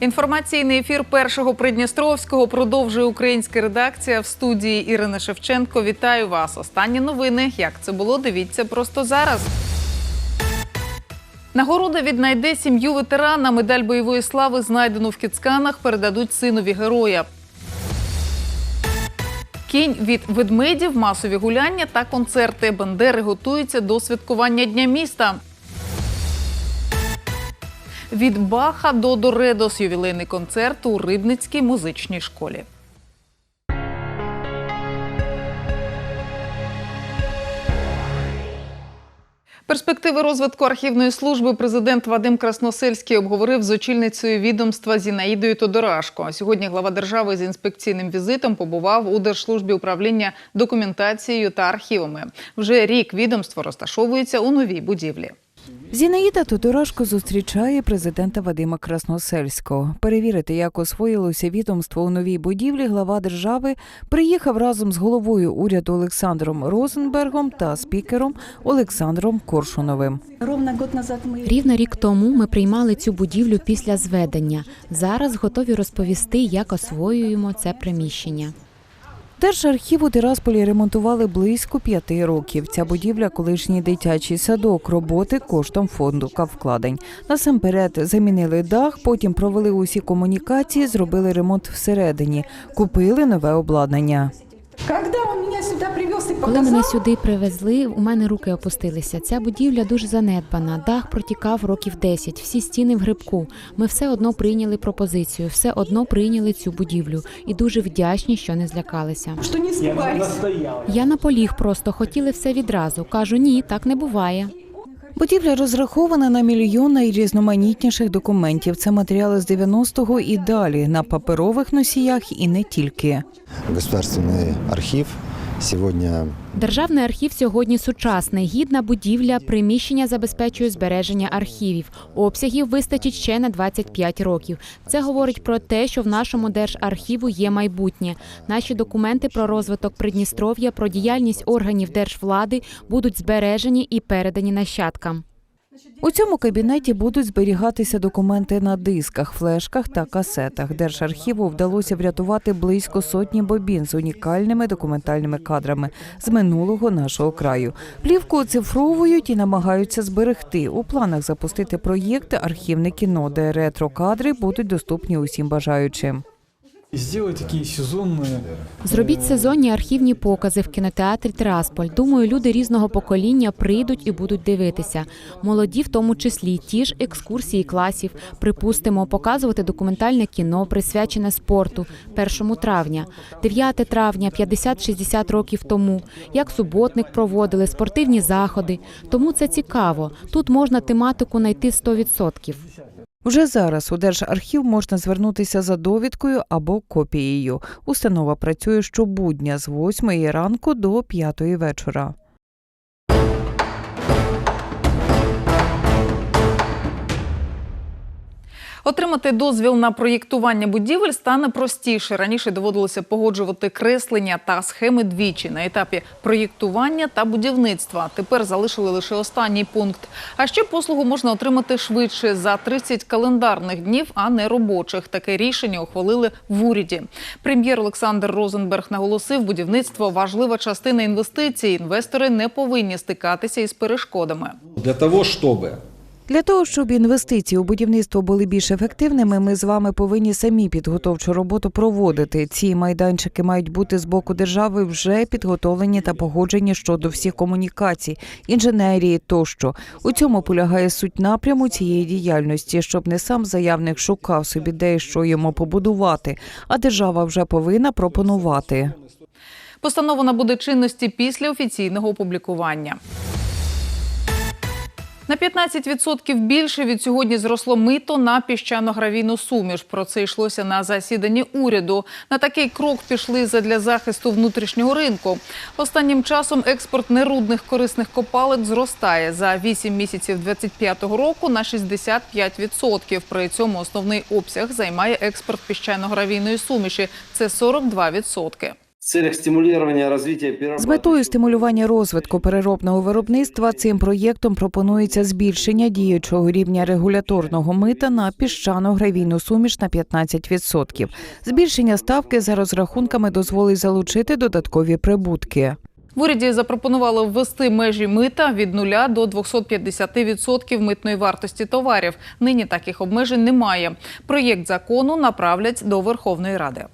Інформаційний ефір першого Придністровського продовжує українська редакція в студії Ірина Шевченко. Вітаю вас. Останні новини. Як це було? Дивіться просто зараз. Нагорода віднайде сім'ю ветерана. Медаль бойової слави, знайдену в Кіцканах, передадуть синові героя. Кінь від ведмедів, масові гуляння та концерти. Бандери готуються до святкування Дня міста. Від Баха до Доредос ювілейний концерт у Рибницькій музичній школі. Перспективи розвитку архівної служби президент Вадим Красносельський обговорив з очільницею відомства Зінаїдою Тодорашко. Сьогодні глава держави з інспекційним візитом побував у Держслужбі управління документацією та архівами. Вже рік відомство розташовується у новій будівлі. Зінаїда Тодорашко зустрічає президента Вадима Красносельського. Перевірити, як освоїлося відомство у новій будівлі, глава держави приїхав разом з головою уряду Олександром Розенбергом та спікером Олександром Коршуновим. Рівно рік тому ми приймали цю будівлю після зведення. Зараз готові розповісти, як освоюємо це приміщення. Держархів у Тирасполі ремонтували близько п'яти років. Ця будівля колишній дитячий садок, роботи коштом фонду Кавкладень. Насамперед замінили дах, потім провели усі комунікації, зробили ремонт всередині, купили нове обладнання. Когда он меня сюда привез и Коли мене сюди привезли, у мене руки опустилися. Ця будівля дуже занедбана. Дах протікав років 10, всі стіни в грибку. Ми все одно прийняли пропозицію, все одно прийняли цю будівлю і дуже вдячні, що не злякалися. Що не. Я наполіг просто хотіли все відразу. Кажу, ні, так не буває. Будівля розрахована на мільйон найрізноманітніших документів. Це матеріали з 90-го і далі на паперових носіях і не тільки. Государственний архів сегодня Державний архів сьогодні сучасний, гідна будівля, приміщення забезпечує збереження архівів. Обсягів вистачить ще на 25 років. Це говорить про те, що в нашому держархіву є майбутнє. Наші документи про розвиток Придністров'я, про діяльність органів держвлади будуть збережені і передані нащадкам. У цьому кабінеті будуть зберігатися документи на дисках, флешках та касетах. Держархіву вдалося врятувати близько сотні бобін з унікальними документальними кадрами з минулого нашого краю. Плівку оцифровують і намагаються зберегти. У планах запустити проєкт архівне кіно, де ретро-кадри будуть доступні усім бажаючим. И сделать такие Зробіть сезонні архівні покази в кінотеатрі Тирасполь. Думаю, люди різного покоління прийдуть і будуть дивитися. Молоді, в тому числі, ті ж екскурсії класів. Припустимо, показувати документальне кіно, присвячене спорту 1 травня, 9 травня, 50-60 років тому. Як суботник проводили спортивні заходи. Тому це цікаво. Тут можна тематику знайти 100%. Вже зараз у Держархів можна звернутися за довідкою або копією. Установа працює щобудня з 8 ранку до 5 вечора. Отримати дозвіл на проєктування будівель стане простіше. Раніше доводилося погоджувати креслення та схеми двічі на етапі проєктування та будівництва. Тепер залишили лише останній пункт. А ще послугу можна отримати швидше за 30 календарних днів, а не робочих. Таке рішення ухвалили в уряді. Прем'єр Олександр Розенберг наголосив, будівництво важлива частина інвестицій. Інвестори не повинні стикатися із перешкодами. Для того, чтобы Для того, щоб інвестиції у будівництво були більш ефективними, ми з вами повинні самі підготовчу роботу проводити. Ці майданчики мають бути з боку держави вже підготовлені та погоджені щодо всіх комунікацій, інженерії тощо. У цьому полягає суть напряму цієї діяльності, щоб не сам заявник шукав собі де що йому побудувати, а держава вже повинна пропонувати. Постанова набуде чинності після офіційного опублікування. На 15% більше від сьогодні зросло мито на піщано-гравійну суміш. Про це йшлося на засіданні уряду. На такий крок пішли задля захисту внутрішнього ринку. Останнім часом експорт нерудних корисних копалин зростає за 8 місяців 2025 року на 65%. При цьому основний обсяг займає експорт піщано-гравійної суміші – це 42%. Целях стимулирования развития З метою стимулювання розвитку переробного виробництва цим проєктом пропонується збільшення діючого рівня регуляторного мита на піщано-гравійну суміш на 15%. Збільшення ставки за розрахунками дозволить залучити додаткові прибутки. В уряді запропонували ввести межі мита від 0 до 250% митної вартості товарів. Нині таких обмежень немає. Проєкт закону направлять до Верховної Ради.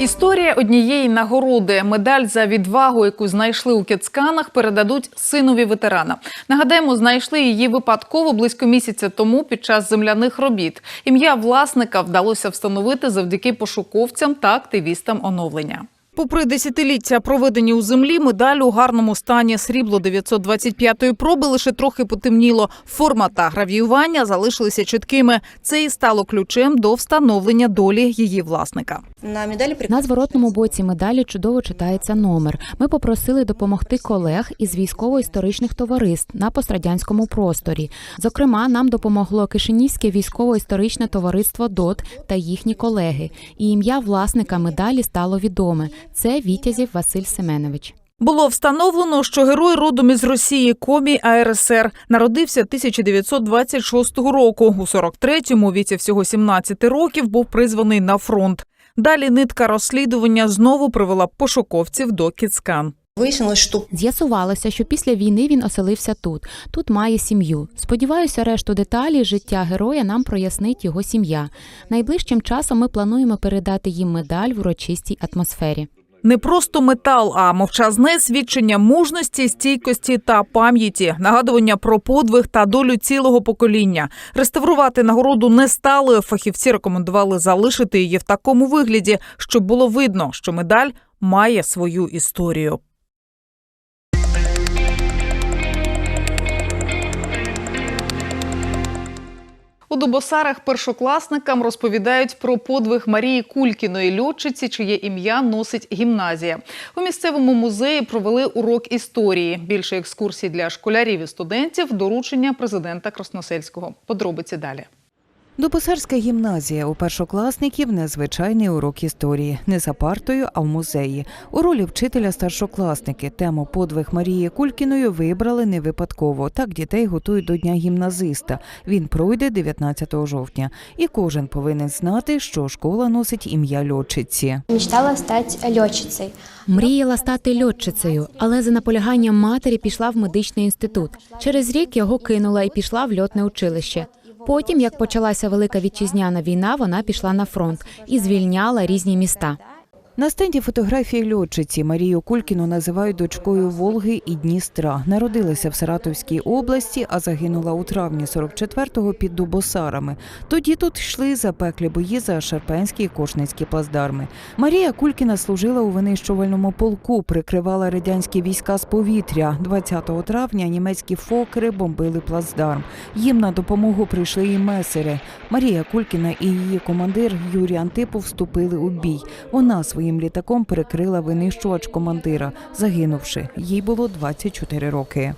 Історія однієї нагороди. Медаль за відвагу, яку знайшли у Кецканах, передадуть синові ветерана. Нагадаємо, знайшли її випадково близько місяця тому під час земляних робіт. Ім'я власника вдалося встановити завдяки пошуковцям та активістам оновлення. Попри десятиліття проведені у землі, медаль у гарному стані срібло 925-ї проби лише трохи потемніло. Форма та гравіювання залишилися чіткими. Це і стало ключем до встановлення долі її власника. На медалі На зворотному боці медалі чудово читається номер. Ми попросили допомогти колег із військово-історичних товариств на пострадянському просторі. Зокрема, нам допомогло Кишинівське військово-історичне товариство ДОТ та їхні колеги. І ім'я власника медалі стало відоме. Це Вітязів Василь Семенович. Було встановлено, що герой родом із Росії Комі АРСР народився 1926 року. У 43-му віці всього 17 років був призваний на фронт. Далі нитка розслідування знову привела пошуковців до Кіцкан. Вияснилось, що З'ясувалося, що після війни він оселився тут. Тут має сім'ю. Сподіваюся, решту деталі життя героя нам прояснить його сім'я. Найближчим часом ми плануємо передати їм медаль в урочистій атмосфері. Не просто метал, а мовчазне свідчення мужності, стійкості та пам'яті, нагадування про подвиг та долю цілого покоління. Реставрувати нагороду не стали. Фахівці рекомендували залишити її в такому вигляді, щоб було видно, що медаль має свою історію. У Дубосарах першокласникам розповідають про подвиг Марії Кулькіної льотчиці, чиє ім'я носить гімназія. У місцевому музеї провели урок історії. Більше екскурсій для школярів і студентів. Доручення президента Красносельського. Подробиці далі. Дубосарська гімназія у першокласників незвичайний урок історії не за партою, а в музеї. У ролі вчителя старшокласники тему подвиг Марії Кулькіної вибрали не випадково. Так дітей готують до дня гімназиста. Він пройде 19 жовтня, і кожен повинен знати, що школа носить ім'я льотчиці. Мечтала стать летчицей. Мріяла стати льотчицею, але за наполяганням матері пішла в медичний інститут. Через рік його кинула і пішла в льотне училище. Потім, як почалася велика вітчизняна війна, вона пішла на фронт і звільняла різні міста. На стенді фотографії льотчиці Марію Кулькіну називають дочкою Волги і Дністра. Народилася в Саратовській області, а загинула у травні 44-го під Дубосарами. Тоді тут йшли запеклі бої за Шарпенські і Кошницькі плацдарми. Марія Кулькіна служила у винищувальному полку, прикривала радянські війська з повітря. 20 травня німецькі фокери бомбили плацдарм. Їм на допомогу прийшли і месери. Марія Кулькіна і її командир Юрій Антипов вступили у бій. Вона своїм літаком перекрила винищувач командира, загинувши. Їй було 24 роки.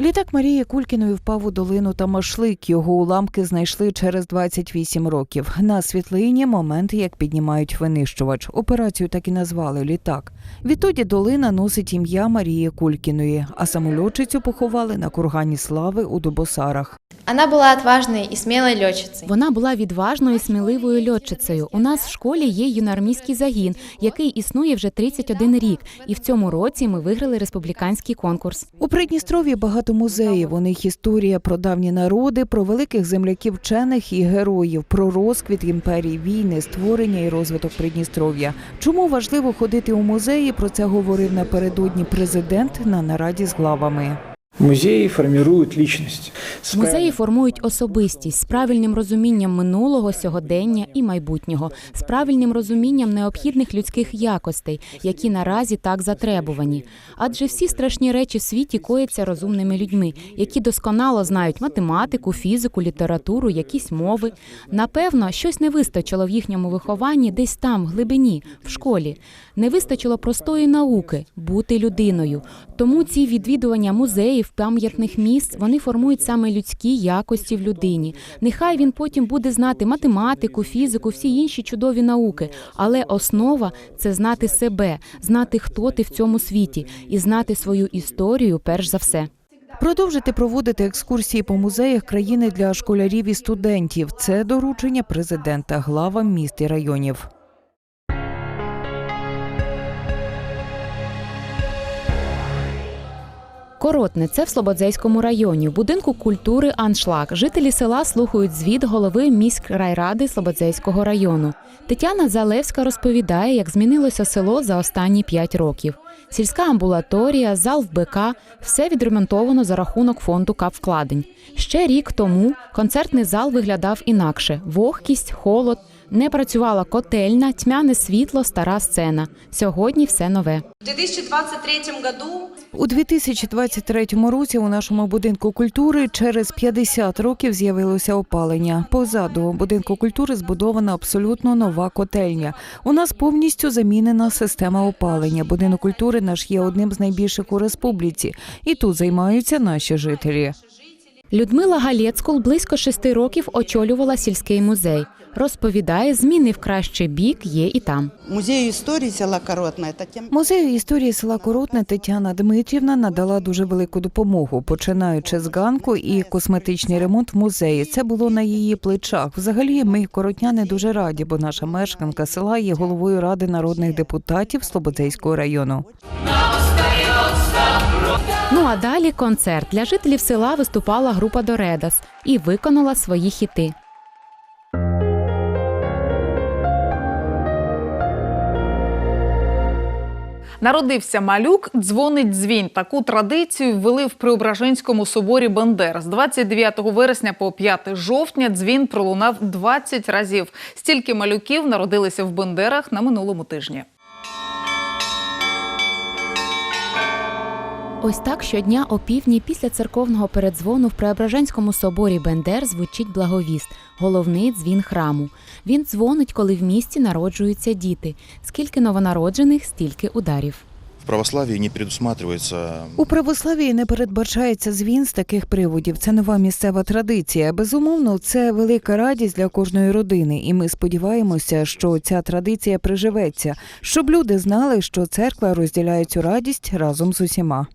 Літак Марії Кулькіної впав у долину Тамашлик. Його уламки знайшли через 28 років. На світлині момент, як піднімають винищувач. Операцію так і назвали літак. Відтоді долина носить ім'я Марії Кулькіної, а самольотчицю поховали на кургані слави у Дубосарах. Она была отважной и смелой летчицей. Вона була відважною, і сміливою льотчицею. У нас в школі є юноармійський загін, який існує вже 31 рік. І в цьому році ми виграли республіканський конкурс. У Придністров'ї багато музеїв. У них історія про давні народи, про великих земляків вчених і героїв, про розквіт імперії, війни, створення і розвиток Придністров'я. Чому важливо ходити у музеї? Про це говорив напередодні президент на нараді з главами. Музеи формируют личность. С Музеї формують особистість з правильним розумінням минулого, сьогодення і майбутнього, з правильним розумінням необхідних людських якостей, які наразі так затребувані. Адже всі страшні речі в світі кояться розумними людьми, які досконало знають математику, фізику, літературу, якісь мови. Напевно, щось не вистачило в їхньому вихованні десь там, в глибині, в школі. Не вистачило простої науки бути людиною. Тому ці відвідування музеїв, музеїв, пам'ятних місць вони формують саме людські якості в людині. Нехай він потім буде знати математику, фізику, всі інші чудові науки. Але основа це знати себе, знати, хто ти в цьому світі, і знати свою історію перш за все. Продовжити проводити екскурсії по музеях країни для школярів і студентів. Це доручення президента главам міст і районів. Коротне це в Слободзейському районі, в будинку культури Аншлаг. Жителі села слухають звіт голови міськрайради Слободзейського району. Тетяна Залевська розповідає, як змінилося село за останні п'ять років. Сільська амбулаторія, зал в БК – все відремонтовано за рахунок фонду капвкладень. Ще рік тому концертний зал виглядав інакше: вогкість, холод, не працювала котельна, тьмяне світло, стара сцена. Сьогодні все нове. В 2023 году У 2023 році у нашому будинку культури через 50 років з'явилося опалення. Позаду будинку культури збудована абсолютно нова котельня. У нас повністю замінена система опалення. Будинок культури наш є одним з найбільших у республіці, і тут займаються наші жителі. Людмила Галєцкул близько шести років очолювала сільський музей. Розповідає, зміни в кращий бік є і там. Музею історії села Коротне та тем Музею історії села Коротне Тетяна Дмитрівна надала дуже велику допомогу, починаючи з ганку і косметичний ремонт в музеї. Це було на її плечах. Взагалі, ми коротняни дуже раді, бо наша мешканка села є головою ради народних депутатів Слободзейського району. Ну а далі концерт для жителів села виступала група Доредас і виконала свої хіти. Народився малюк, дзвонить дзвінь. Таку традицію ввели в Преображенському соборі Бендер. З 29 вересня по 5 жовтня дзвін пролунав 20 разів. Стільки малюків народилися в Бендерах на минулому тижні. Ось так щодня о півдні після церковного передзвону в Преображенському соборі Бендер звучить благовіст, головний дзвін храму. Він дзвонить, коли в місті народжуються діти. Скільки новонароджених, стільки ударів. В православии не предусматривается У православії не передбачається звін з таких приводів. Це нова місцева традиція. Безумовно, це велика радість для кожної родини, і ми сподіваємося, що ця традиція приживеться, щоб люди знали, що церква розділяє цю радість разом з усіма.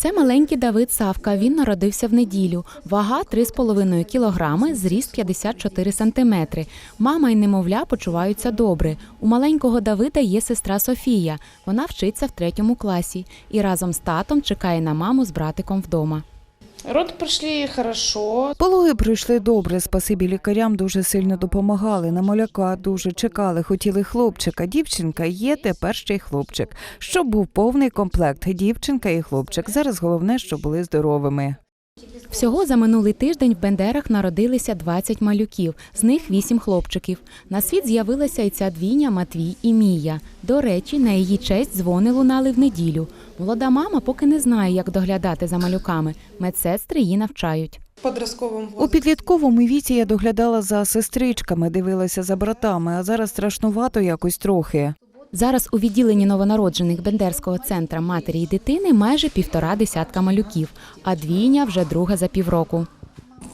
Це маленький Давид Савка. Він народився в неділю. Вага 3,5 кілограми, зріст 54 сантиметри. Мама і немовля почуваються добре. У маленького Давида є сестра Софія. Вона вчиться в третьому класі і разом з татом чекає на маму з братиком вдома. Роды прошли хорошо. Пологи пройшли добре. Спасибі лікарям дуже сильно допомагали. На моляка дуже чекали. Хотіли хлопчика. Дівчинка є тепер ще й хлопчик. Щоб був повний комплект. Дівчинка і хлопчик. Зараз головне, щоб були здоровими. Всього за минулий тиждень в Бендерах народилися 20 малюків, з них 8 хлопчиків. На світ з'явилася і ця двійня Матвій і Мія. До речі, на її честь дзвони лунали в неділю. Молода мама поки не знає, як доглядати за малюками. Медсестри її навчають. У підлітковому віці я доглядала за сестричками, дивилася за братами, а зараз страшнувато якось трохи. Зараз у відділенні новонароджених Бендерського центра матері і дитини майже півтора десятка малюків, а двійня вже друга за півроку.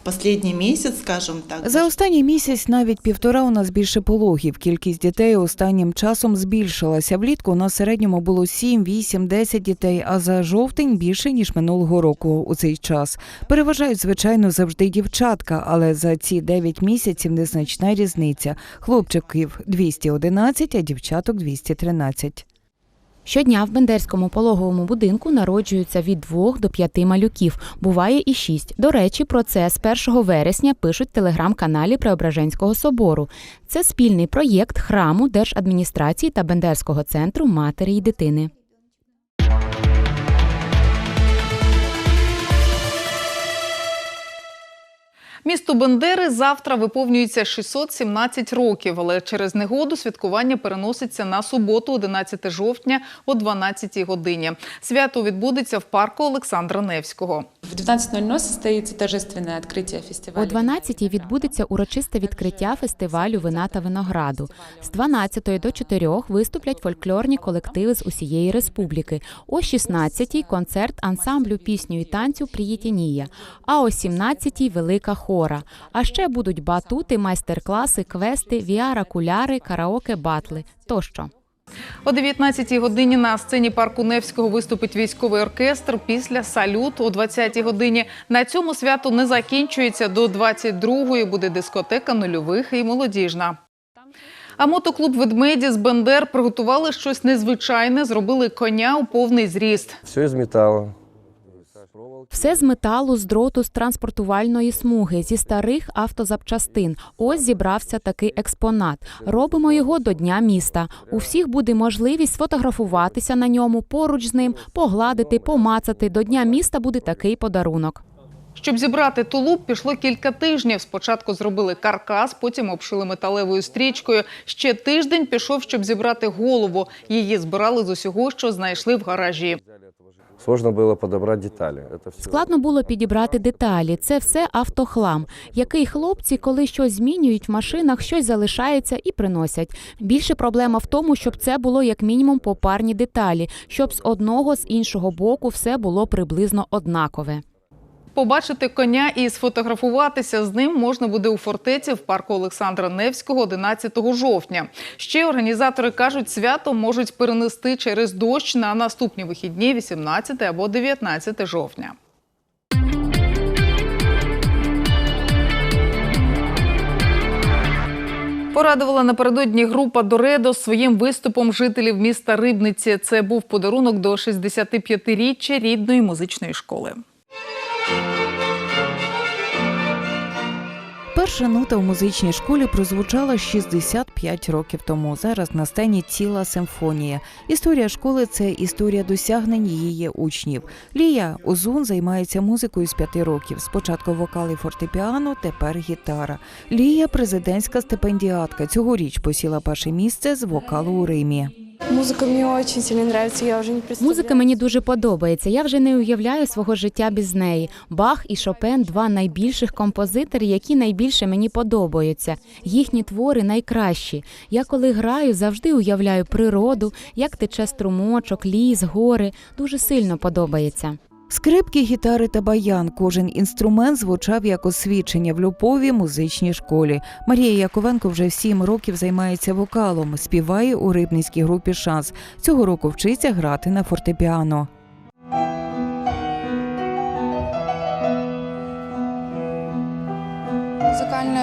Последний місяць, скажем так, За останній місяць навіть півтора у нас більше пологів. Кількість дітей останнім часом збільшилася. Влітку у нас середньому було 7, 8, 10 дітей, а за жовтень більше ніж минулого року у цей час. Переважають звичайно завжди дівчатка, але за ці 9 місяців незначна різниця. Хлопчиків 211, а дівчаток 213. Щодня в Бендерському пологовому будинку народжуються від двох до п'яти малюків. Буває і шість. До речі, про це з 1 вересня пишуть в телеграм-каналі Преображенського собору. Це спільний проєкт храму держадміністрації та Бендерського центру матері й дитини. Місту Бендери завтра виповнюється 617 років, але через негоду святкування переноситься на суботу, 11 жовтня о 12 годині. Свято відбудеться в парку Олександра Невського. В 19.00 состоится торжественное открытие фестиваля. О 12-й відбудеться урочисте відкриття фестивалю вина та винограду. З 12 до 4 виступлять фольклорні колективи з усієї республіки. О 16-й концерт ансамблю пісню і танцю «Приєтінія», а о 17-й велика хора. А ще будуть батути, майстер-класи, квести, віара-куляри, караоке, батли тощо. О 19-й годині на сцені парку Невського виступить військовий оркестр після салюту о 20-й годині. На цьому свято не закінчується. До 22-ї буде дискотека нульових і молодіжна. А мотоклуб ведмеді з Бендер приготували щось незвичайне, зробили коня у повний зріст. Все из металла. Все з металу, з дроту, з транспортувальної смуги, зі старих автозапчастин. Ось зібрався такий експонат. Робимо його до Дня міста. У всіх буде можливість сфотографуватися на ньому, поруч з ним, погладити, помацати. До Дня міста буде такий подарунок. Щоб зібрати тулуб, пішло кілька тижнів. Спочатку зробили каркас, потім обшили металевою стрічкою. Ще тиждень пішов, щоб зібрати голову. Її збирали з усього, що знайшли в гаражі. Сложно було підібрати деталі. Это все. Складно було підібрати деталі. Це все автохлам, який хлопці, коли щось змінюють в машинах, щось залишається і приносять. Більше проблема в тому, щоб це було як мінімум попарні деталі, щоб з одного з іншого боку все було приблизно однакове. Побачити коня і сфотографуватися з ним можна буде у фортеці в парку Олександра Невського 11 жовтня. Ще організатори кажуть, свято можуть перенести через дощ на наступні вихідні 18 або 19 жовтня. Порадувала напередодні група Доредо своїм виступом жителів міста Рибниці. Це був подарунок до 65-річчя рідної музичної школи. Перша нота у музичній школі прозвучала 65 років тому. Зараз на сцені ціла симфонія. Історія школи це історія досягнень її учнів. Лія Озун займається музикою з п'яти років. Спочатку вокал і фортепіано, тепер гітара. Лія президентська стипендіатка. Цьогоріч посіла перше місце з вокалу у Римі. Музыка мені дуже сильно нравится, я вже не представляю. Музика мені дуже подобається. Я вже не уявляю свого життя без неї. Бах і Шопен два найбільших композитори, які найбільше мені подобаються. Їхні твори найкращі. Я коли граю, завжди уявляю природу, як тече струмочок, ліс, гори. Дуже сильно подобається. Скрипки, гітари та баян. Кожен інструмент звучав як освідчення в любові музичній школі. Марія Яковенко вже сім років займається вокалом, співає у рибницькій групі Шанс. Цього року вчиться грати на фортепіано.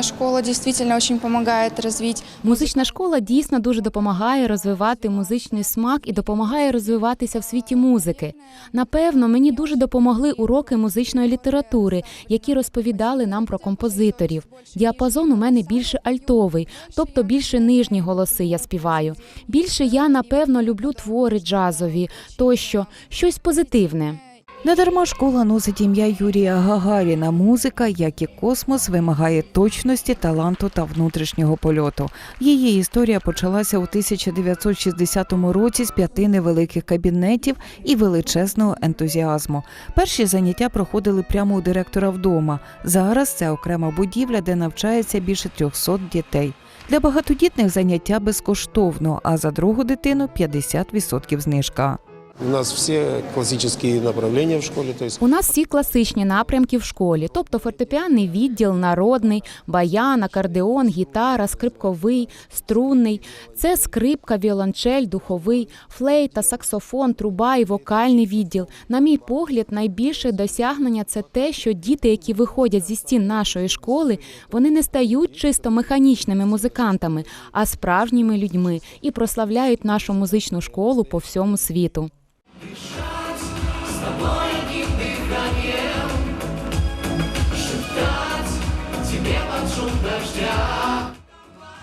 Школа действительно очень помогает развить Музична школа дійсно дуже допомагає розвивати музичний смак і допомагає розвиватися в світі музики. Напевно, мені дуже допомогли уроки музичної літератури, які розповідали нам про композиторів. Діапазон у мене більше альтовий, тобто більше нижні голоси я співаю. Більше я напевно люблю твори джазові, тощо щось позитивне. Недарма школа носить ім'я Юрія Гагаріна. Музика, як і космос, вимагає точності, таланту та внутрішнього польоту. Її історія почалася у 1960 році з п'яти невеликих кабінетів і величезного ентузіазму. Перші заняття проходили прямо у директора вдома. Зараз це окрема будівля, де навчається більше 300 дітей. Для багатодітних заняття безкоштовно, а за другу дитину 50% знижка. У нас все классические направления в школе, то У нас всі класичні напрямки в школі, тобто фортепіанний відділ, народний, баян, акордеон, гітара, скрипковий, струнний. Це скрипка, віолончель, духовий, флейта, саксофон, труба і вокальний відділ. На мій погляд, найбільше досягнення це те, що діти, які виходять зі стін нашої школи, вони не стають чисто механічними музикантами, а справжніми людьми і прославляють нашу музичну школу по всьому світу.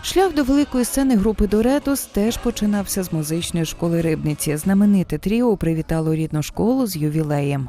Шлях до великої сцени групи Доретус теж починався з музичної школи Рибниці. Знамените тріо привітало рідну школу з ювілеєм.